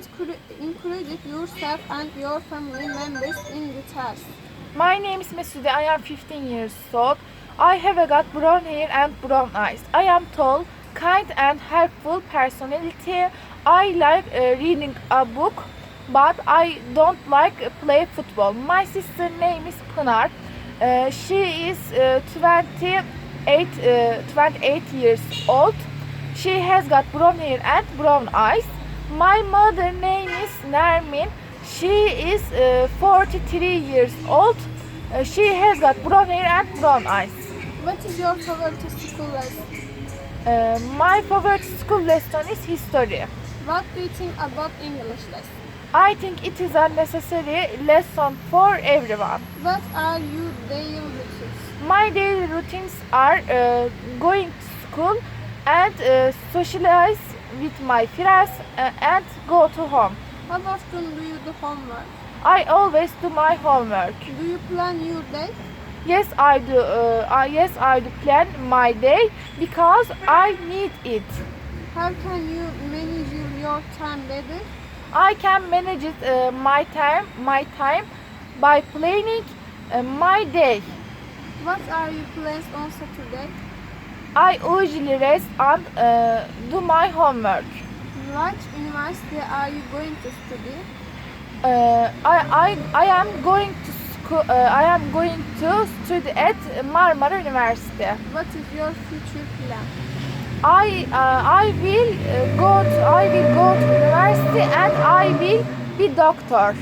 inclu- include yourself and your family members in the task? My name is Mesude. I am 15 years old. I have got brown hair and brown eyes. I am tall, kind and helpful personality. I like uh, reading a book, but I don't like uh, play football. My sister name is Pınar. Uh, she is uh, 28, uh, 28 years old. She has got brown hair and brown eyes. My mother name is Nermin. She is uh, 43 years old. Uh, she has got brown hair and brown eyes. What is your favorite school lesson? Uh, my favorite school lesson is history. What do you think about English lesson? I think it is a necessary lesson for everyone. What are your daily routines? My daily routines are uh, going to school and uh, socialize with my friends uh, and go to home. How often do you do homework? I always do my homework. Do you plan your day? Yes, I do. Uh, yes, I do plan my day because I need it. How can you manage your- your time better? I can manage it, uh, my time, my time by planning uh, my day. What are your plans on Saturday? I usually rest and uh, do my homework. Which university are you going to study? Uh, I, I, I am going to school. Uh, I am going to study at Marmara University. What is your future plan? I uh, I will uh, go to I will go to university and I will be doctor.